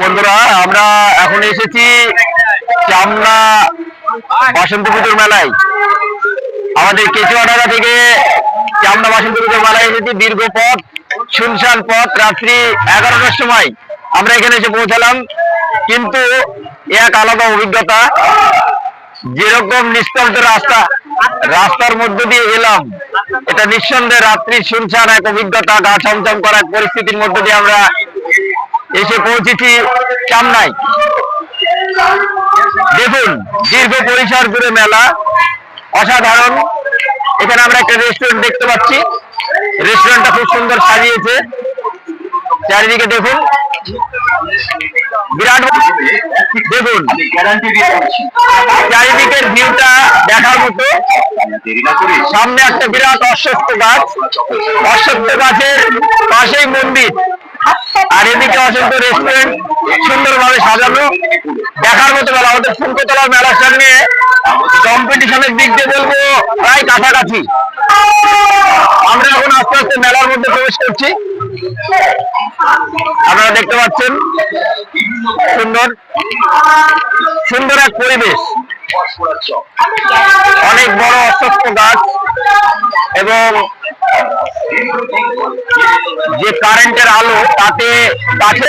বন্ধুরা, আমরা এখন এসেছি চামনা বসন্ত পুজোর মেলায়। আমাদের কেচুয়াডাঙ্গা থেকে চামনা বাসন্ত পুজোর মেলায় এসেছি, দীর্ঘ পথ, শুনশান পথ, রাত্রি এগারোটার সময় আমরা এখানে এসে পৌঁছালাম। কিন্তু এক আলাদা অভিজ্ঞতা, যেরকম নিস্তব্ধ রাস্তা রাস্তার মধ্যে দিয়ে এলাম এটা নিঃসন্দেহে রাত্রি শুনশান এক অভিজ্ঞতা, গা ছমছম করা পরিস্থিতির মধ্যে দিয়ে আমরা এসে পৌঁছেছি চামনায় দেখুন, দীর্ঘ পরিসর জুড়ে মেলা, অসাধারণ। এখানে আমরা একটা রেস্টুরেন্ট দেখতে পাচ্ছি। রেস্টুরেন্টটা খুব সুন্দর সাজিয়েছে। চারিদিকে দেখুন। বিরাট দেখুন। চারিদিকের ভিউটা দেখার মতো। সামনে একটা বিরাট অশ্বত্থ গাছ। অশ্বত্থ গাছের পাশেই মন্দির। আর এদিকে অসংখ্য রেস্টুরেন্ট সুন্দরভাবে সাজানো। দেখার মতো মেলা। আমাদের ফুলকতলা মেলার সামনে কম্পিটিশনের দিক দিয়ে বলব, প্রায় কাছাকাছি। আমরা এখন আস্তে আস্তে মেলার মধ্যে প্রবেশ করছি। আপনারা দেখতে পাচ্ছেন সুন্দর সুন্দর এক পরিবেশ। অনেক বড় অশ্বত্থ গাছ এবং যে কারেন্টের আলো, তাতে গাছে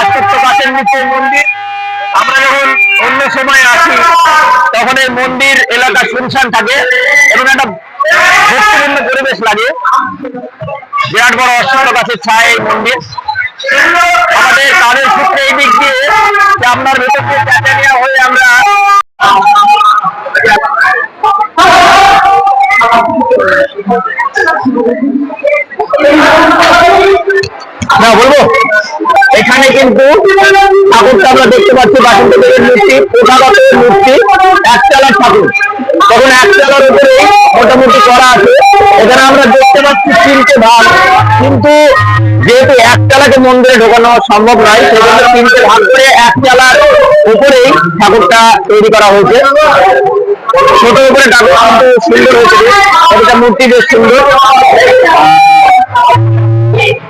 অশ্বত্থ গাছের নিচে মন্দির। আমরা যখন অন্য সময় আসি, তখন এই মন্দির এলাকা শুনশান থাকে এবং একটা পরিবেশ লাগে। বিরাট বড় অশ্বত্থ গাছের ছায় এই মন্দির। আমাদের কাজের সূত্রে এই দিক দিয়ে আপনার ভেতর দিয়ে হয়ে আমরা না এখানে কিন্তু ঠাকুরটা আমরা দেখতে পাচ্ছি, বাসন্ত দেবের মূর্তি প্রথাগত মূর্তি, একতলার ঠাকুর। তখন একতলার উপরে মোটামুটি করা আছে। এখানে আমরা দেখতে পাচ্ছি তিনটে ভাগ কিন্তু যেহেতু একতলাকে মন্দিরে ঢোকানো সম্ভব নয়, সেজন্য তিনটে ভাগ করে একতলার উপরেই ঠাকুরটা তৈরি করা হয়েছে। ছোট উপরে ঠাকুর কিন্তু সুন্দর হয়েছে মূর্তি বেশ সুন্দর।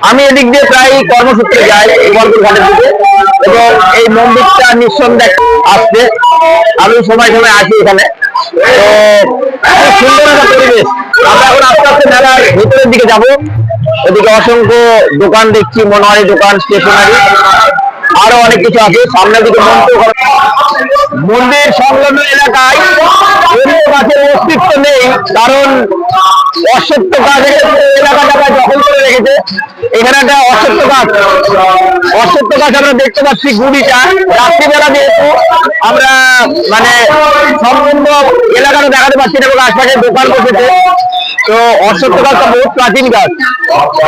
আমি এদিক দিয়ে প্রায় কর্মসূত্রে যাই গোপালপুর ঘাটের দিকে, এবং এই মন্দিরটা নিঃসন্দেহ আসছে। আমি সময় সময় আসি এখানে। তো সুন্দর একটা পরিবেশ। আমরা এখন আস্তে আস্তে মেলার ভিতরের দিকে যাব। এদিকে অসংখ্য দোকান দেখছি মনোহারি দোকান স্টেশনারি। আরও অনেক কিছু আছে। সামনের দিকে মন্ত্র মন্দির সংলগ্ন এলাকায় গাছের অস্তিত্ব নেই কারণ অশ্বত্থ গাছ এলাকা জায়গায় দখল করে রেখেছে। এখানে একটা অশ্বত্থ গাছ গাছ আমরা দেখতে পাচ্ছি গুড়িটা রাত্রিবেলা যেহেতু আমরা মানে সম্পূর্ণ এলাকাটা দেখাতে পাচ্ছি না এবং আশপাশে দোকান বসেছে। তো অশ্বত্থ গাছটা বহু প্রাচীন গাছ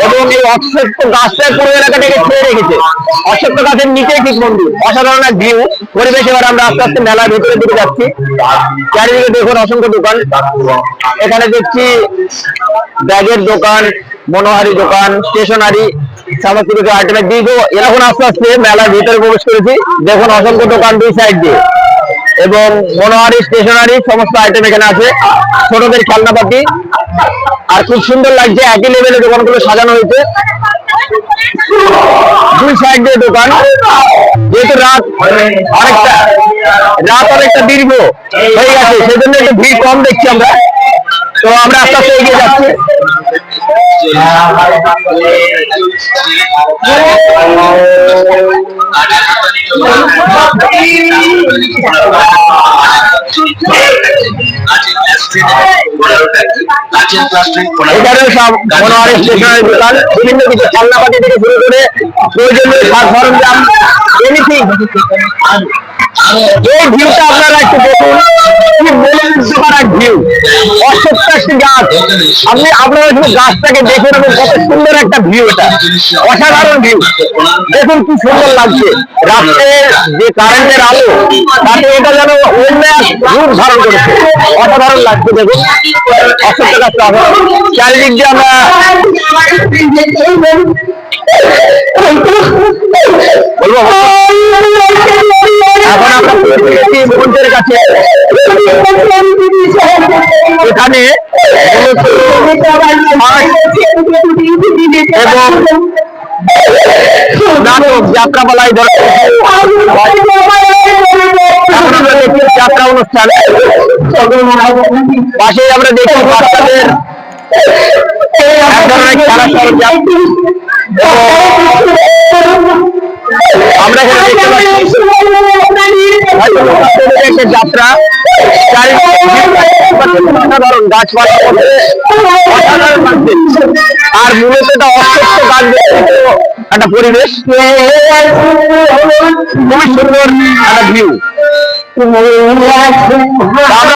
এবং এই অশ্বত্থ গাছটা পুরো এলাকাটাকে ছেড়ে রেখেছে। অশ্বত্থ গাছের নিচে ঠিক মন্দির। অসাধারণ এক ভিউ পরিবেশ এবার আমরা আস্তে আস্তে মেলার ভিতরে দিকে যাচ্ছি। চারিদিকে দেখুন অসংখ্য দোকান। এখানে দেখছি ব্যাগের দোকান, মনোহারি দোকান, স্টেশনারি সমস্ত কিছু আইটেমের এরকম আস্তে আস্তে মেলার ভিতরে প্রবেশ করেছি। দেখুন অসংখ্য দোকান দুই সাইড দিয়ে। এবং মনোহারি স্টেশনারি সমস্ত আইটেম এখানে আছে। ছোটদের খেলনাপাতি আর খুব সুন্দর লাগছে, একই দোকানগুলো সাজানো হয়েছে। দুই সাইড দিয়ে দোকান। যেহেতু রাত অনেকটা রাত অনেকটা দীর্ঘ হয়ে গেছে, সেজন্য একটু ভিড় কম দেখছি আমরা। তো আমরা আস্তে আস্তে এগিয়ে যাচ্ছি। বিভিন্ন কিছু খেলনাপাতি থেকে শুরু করে প্রয়োজনীয় সাজ সরঞ্জাম এনিথিং এই ভিউটা আপনারা একটু দেখুন, কি ভিউ অসত্য একটি গাছ। আপনি আপনারা শুধু গাছটাকে দেখুন এবং কত সুন্দর একটা ভিউ এটা। অসাধারণ ভিউ দেখুন কি সুন্দর লাগছে। রাত্রে যে কারেন্টের আলো, তাতে এটা যেন অন্য রূপ ধারণ করেছে। অসাধারণ লাগছে, দেখুন। অসত্য গাছটা অসাধারণ চারিদিক দিয়ে আমরা এখন আমরা কাছে এখানে এবং নাটক যাত্রাপালাই আমরা দেখছি যাত্রা অনুষ্ঠান। পাশে আমরা দেখছি বাচ্চাদের আমরা এখানে দেখতে পাচ্ছি যাত্রা। অসাধারণ গাছপালা অসাধারণ আর মূলত এটা অসত্য গাছ একটা পরিবেশ। খুবই সুন্দর একটা ভিউ